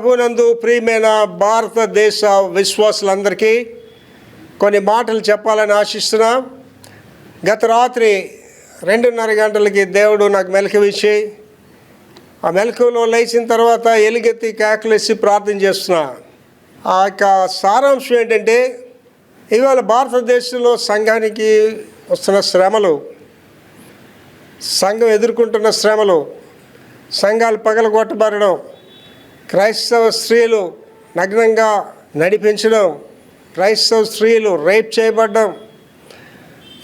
ప్రభునందు ప్రియమైన భారతదేశ విశ్వాసులందరికీ కొన్ని మాటలు చెప్పాలని ఆశిస్తున్నా. గత రాత్రి రెండున్నర గంటలకి దేవుడు నాకు మెలకువిచ్చి ఆ మెలకువలో లేచిన తర్వాత ఎలుగెత్తి కేకలేసి ప్రార్థన చేస్తున్నా. ఆ యొక్క సారాంశం ఏంటంటే ఇవాళ భారతదేశంలో సంఘానికి వస్తున్న శ్రమలు సంఘం ఎదుర్కొంటున్న శ్రమలు సంఘాలు పగలగొట్టబడడం క్రైస్తవ స్త్రీలు నగ్నంగా నడిపించడం క్రైస్తవ స్త్రీలు రేప్ చేయబడ్డం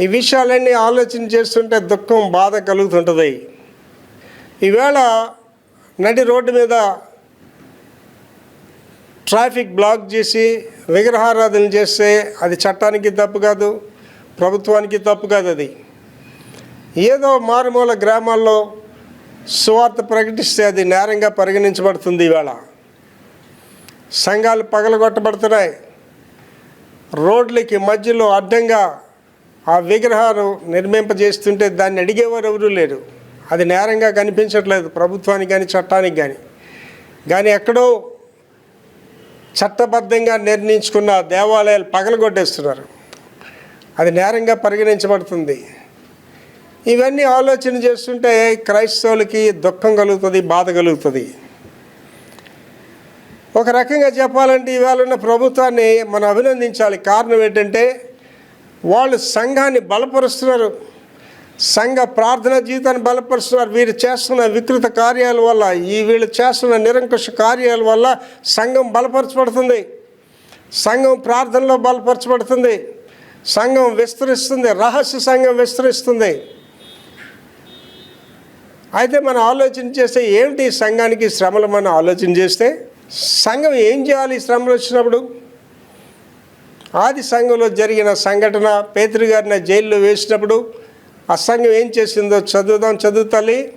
ఈ విషయాలన్నీ ఆలోచన చేస్తుంటే దుఃఖం బాధ కలుగుతుంటుంది. ఈవేళ నడి రోడ్డు మీద ట్రాఫిక్ బ్లాక్ చేసి విగ్రహారాధన చేస్తే అది చట్టానికి తప్పు కాదు ప్రభుత్వానికి తప్పు కాదు అది. ఏదో మారుమూల గ్రామాల్లో సువార్త ప్రకటిస్తే అది నేరంగా పరిగణించబడుతుంది ఇవాళ. సంఘాలు పగలగొట్టబడుతున్నాయి. రోడ్లకి మధ్యలో అడ్డంగా ఆ విగ్రహాలు నిర్మింపజేస్తుంటే దాన్ని అడిగేవారు ఎవరూ లేరు. అది నేరంగా కనిపించట్లేదు ప్రభుత్వానికి కానీ చట్టానికి కానీ కానీ ఎక్కడో చట్టబద్ధంగా నిర్ణయించుకున్న దేవాలయాలు పగలగొట్టేస్తున్నారు. అది నేరంగా పరిగణించబడుతుంది. ఇవన్నీ ఆలోచన చేస్తుంటే క్రైస్తవులకి దుఃఖం కలుగుతుంది బాధ కలుగుతుంది. ఒక రకంగా చెప్పాలంటే ఇవాళ ఉన్న ప్రభుత్వాన్ని మనం అభినందించాలి. కారణం ఏంటంటే వాళ్ళు సంఘాన్ని బలపరుస్తున్నారు. సంఘ ప్రార్థన జీవితాన్ని బలపరుస్తున్నారు. వీరు చేస్తున్న వికృత కార్యాల వల్ల ఈ వీళ్ళు చేస్తున్న నిరంకుశ కార్యాల వల్ల సంఘం బలపరచబడుతుంది. సంఘం ప్రార్థనలో బలపరచబడుతుంది. సంఘం విస్తరిస్తుంది. రహస్య సంఘం విస్తరిస్తుంది. అయితే మనం ఆలోచన చేస్తే ఏమిటి సంఘానికి శ్రమలు మనం ఆలోచన చేస్తే? సంఘం ఏం చేయాలి శ్రమలు వచ్చినప్పుడు? ఆది సంఘంలో జరిగిన సంఘటన పేతురు గారిని జైల్లో వేసినప్పుడు ఆ సంఘం ఏం చేసిందో చదువుదాం చదువుతాలి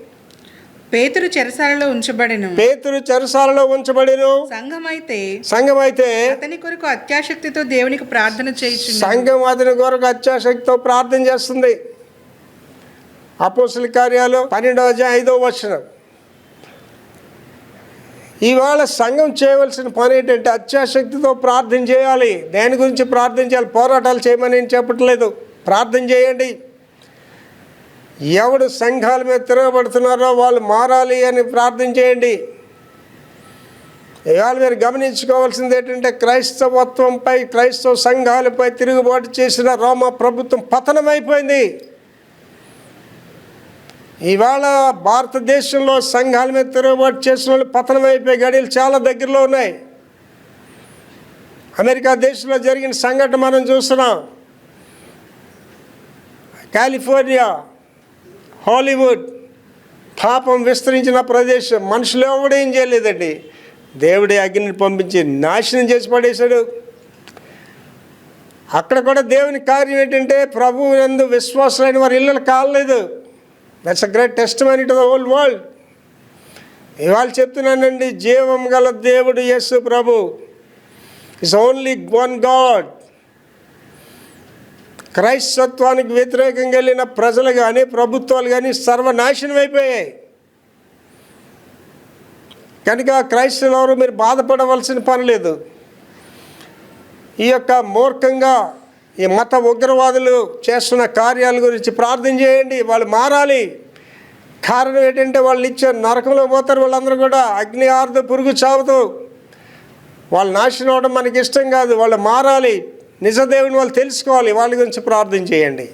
పేతురు చెరసాలలో ఉంచబడెను. పేతురు చెరసాలలో ఉంచబడిను. సంఘమైతే సంఘం అయితే అతని కొరకు అత్యాశక్తితో దేవునికి ప్రార్థన చేయుచుండెను. సంఘం అతని కొరకు అత్యాశక్తితో ప్రార్థన చేస్తుంది. అపోసల కార్యాలు పన్నెండవ అధ్యాయం ఐదవ వచనం. ఇవాళ సంఘం చేయవలసిన పని ఏంటంటే అత్యాశక్తితో ప్రార్థన చేయాలి. దేని గురించి ప్రార్థన చేయాలి? పోరాటాలు చేయమని నేను చెప్పట్లేదు. ప్రార్థన చేయండి. ఎవడు సంఘాల మీద తిరగబడుతున్నారో వాళ్ళు మారాలి అని ప్రార్థన చేయండి. ఇవాళ మీరు గమనించుకోవాల్సింది ఏంటంటే క్రైస్తవత్వంపై క్రైస్తవ సంఘాలపై తిరుగుబాటు చేసిన రోమ ప్రభుత్వం పతనమైపోయింది. ఇవాళ భారతదేశంలో సంఘాల మీద తిరుగుబాటు చేసిన వాళ్ళు పతనమైపోయి గడియలు చాలా దగ్గరలో ఉన్నాయి. అమెరికా దేశంలో జరిగిన సంఘటన మనం చూస్తున్నాం. కాలిఫోర్నియా హాలీవుడ్ పాపం విస్తరించిన ప్రదేశం. మనుషులు ఎవడేం చేయలేదండి. దేవుడే అగ్నిని పంపించి నాశనం చేసి పడేశాడు. అక్కడ కూడా దేవుని కార్యం ఏంటంటే ప్రభువు ఎందు విశ్వాసులైన వారి ఇళ్ళలు కాలేదు that's a great testimony to the whole world ఇవాళ చెప్తున్నానండి జీవం గల దేవుడు యేసు ప్రభు. ఇస్ ఓన్లీ వన్ గాడ్ క్రైస్తత్వానికి వ్యతిరేకంగా వెళ్ళిన ప్రజలు కానీ ప్రభుత్వాలు కానీ సర్వనాశనం అయిపోయాయి. కనుక క్రైస్తవులు మీరు బాధపడవలసిన పని లేదు. ఈ యొక్క మూర్ఖంగా ఈ మత ఉగ్రవాదులు చేస్తున్న కార్యాల గురించి ప్రార్థన చేయండి వాళ్ళు మారాలి. కారణం ఏంటంటే వాళ్ళు ఇచ్చే నరకంలో పోతారు వాళ్ళందరూ కూడా అగ్ని ఆర్ద పురుగు చావుతూ వాళ్ళు నాశనం అవడం మనకి ఇష్టం కాదు వాళ్ళు మారాలి. నిజదేవుని వాళ్ళు తెలుసుకోవాలి వాళ్ళ గురించి ప్రార్థన చేయండి.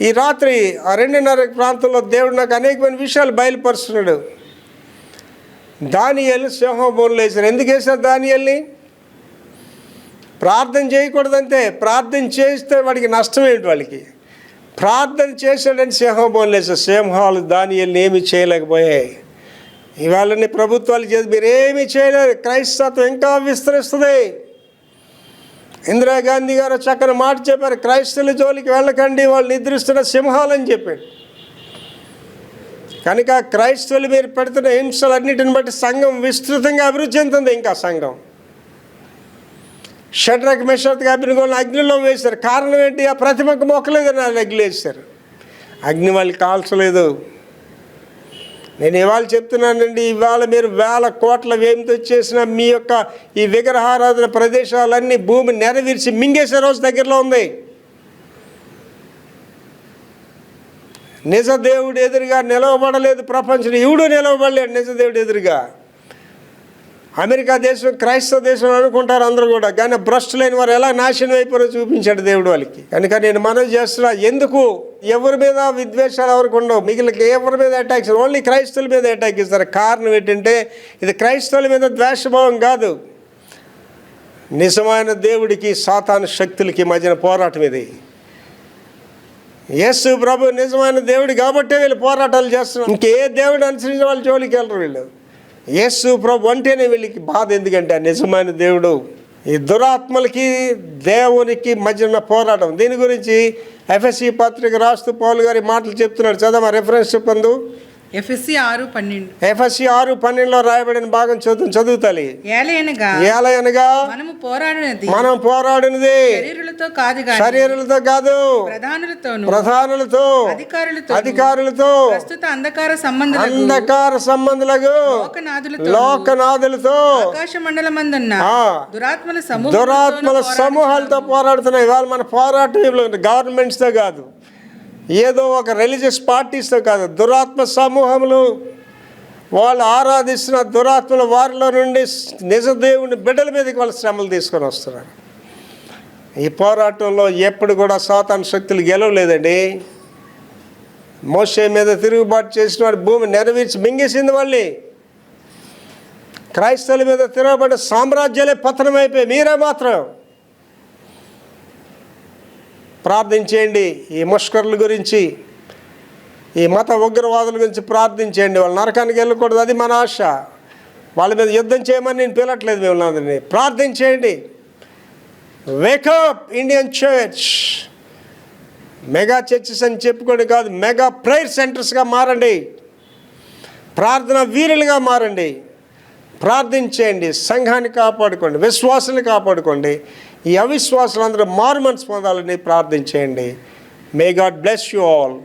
ఈ రాత్రి ఆ రెండున్నర ప్రాంతంలో దేవుడు నాకు అనేకమైన విషయాలు బయలుపరుస్తున్నాడు. దానియలు సింహభూములు వేశారు. ఎందుకు వేశారు దానియల్ని? ప్రార్థన చేయకూడదంటే ప్రార్థన చేస్తే వాడికి నష్టం ఏంటి వాళ్ళకి ప్రార్థన చేశాడని సింహం వేశారు సింహాలు దానియల్ని ఏమి చేయలేకపోయాయి. ఇవాళని ప్రభుత్వాలు చేసి మీరు ఏమీ చేయలేరు. క్రైస్తత్వం ఇంకా విస్తరిస్తుంది. ఇందిరాగాంధీ గారు చక్కని మాట చెప్పారు క్రైస్తవుల జోలికి వెళ్ళకండి వాళ్ళు నిద్రిస్తున్న సింహాలని చెప్పాడు కనుక క్రైస్తవులు మీరు పెడుతున్న హింసలన్నిటిని బట్టి సంఘం విస్తృతంగా అభివృద్ధి చెందుతుంది ఇంకా సంఘం. షడ్రక్ మెషత్ అగ్నిగోళ్ళని అగ్నిలో వేశారు. కారణం ఏంటి? ఆ ప్రతిమకు మొక్కలేదు నా అగ్నిలేశారు అగ్ని వాళ్ళకి కాల్చలేదు. నేను ఇవాళ చెప్తున్నానండి ఇవాళ మీరు వేల కోట్ల వ్యయంతో చేసిన మీ యొక్క ఈ విగ్రహారాధన ప్రదేశాలన్నీ భూమి నెరవేర్చి మింగేసే రోజు దగ్గరలో ఉంది. నిజ దేవుడు ఎదురుగా నిలవబడలేదు ప్రపంచం. ఎవడు నిలవబడలేడు నిజ దేవుడు ఎదురుగా. అమెరికా దేశం క్రైస్తవ దేశం అనుకుంటారు అందరూ కూడా. కానీ భ్రష్టు లేని వారు ఎలా నాశనం అయిపోయారో చూపించాడు దేవుడు వాళ్ళకి. కనుక నేను మనవి చేస్తున్నా ఎందుకు? ఎవరి మీద విద్వేషాలు ఎవరికి ఉండవు. మిగిలిన ఎవరి మీద అటాక్స్ ఓన్లీ క్రైస్తవుల మీద అటాక్ ఇస్తారు కారణం ఏంటంటే ఇది క్రైస్తవుల మీద ద్వేషభావం కాదు. నిజమైన దేవుడికి సాతాను శక్తులకి మధ్యన పోరాటం ఇది. యేసు ప్రభు నిజమైన దేవుడు కాబట్టే వీళ్ళు పోరాటాలు చేస్తున్నారు. ఇంకే దేవుడు అనుసరించిన వాళ్ళు జోలికి వెళ్ళరు వీళ్ళు. యేసు ప్రభు అంటేనే వీళ్ళకి బాధ ఎందుకంటే ఆ నిజమైన దేవుడు ఈ దురాత్మలకి దేవునికి మధ్యన పోరాటం. దీని గురించి ఎఫ్ఎస్సి పత్రిక రాస్తూ పౌలు గారి మాటలు చెప్తున్నాడు చదవమా రెఫరెన్స్ చెప్పందు. ఎఫ్ఎస్సి ఆరు పన్నెండు. ఎఫ్ఎస్సి ఆరు పన్నెండులో రాయబడిన భాగం చదువు చదువుతాలి ఏలయనగా ఏలయనగా మనము పోరాడినది. మనం పోరాడినది. శరీరులతో కాదు శరీరాలతో కాదు. ప్రధానులతోను ప్రధానులతో అధికారులతో అధికారులతో ప్రస్తుత అంధకార సంబంధులకు అంధకార సంబంధులకు లోకనాథులతో లోకనాథులతో ఆకాశ మండలమందున్న ఆ, దురాత్మల సమూహం దురాత్మల సమూహాలతో పోరాడుతున్నాయి. ఇవాళ మన పోరాటం గవర్నమెంట్స్తో కాదు. ఏదో ఒక రిలీజియస్ పార్టీస్తో కాదు దురాత్మ సమూహములు. వాళ్ళు ఆరాధిస్తున్న దురాత్మల వారిలో నుండి నిజదేవుని బిడ్డల మీదకి వాళ్ళ శ్రమలు తీసుకొని వస్తున్నారు. ఈ పోరాటంలో ఎప్పుడు కూడా సాతాను శక్తులు గెలవలేదండి. మోసే మీద తిరుగుబాటు చేసిన వాడు భూమి నెరవేర్చి మింగేసింది మళ్ళీ. క్రైస్తవుల మీద తిరగబడిన సామ్రాజ్యాలే పతనమైపోయి మీరే మాత్రం. ప్రార్థించేయండి. ఈ ముష్కరుల గురించి ఈ మత ఉగ్రవాదుల గురించి ప్రార్థించేయండి. వాళ్ళు నరకానికి వెళ్ళకూడదు. అది మన ఆశ. వాళ్ళ మీద యుద్ధం చేయమని నేను పిలట్లేదు మిమ్మల్ని అందరినీ. ప్రార్థించేయండి. Wake up Indian church mega churches అని చెప్పుకోండి కాదు. మెగా ప్రేయర్ సెంటర్స్గా మారండి. ప్రార్థన వీరులుగా మారండి. ప్రార్థించేయండి సంఘాన్ని కాపాడుకోండి విశ్వాసాన్ని కాపాడుకోండి. ఈ అవిశ్వాసులందరూ మారు మనసు పొందాలని ప్రార్థించేయండి. May God bless you all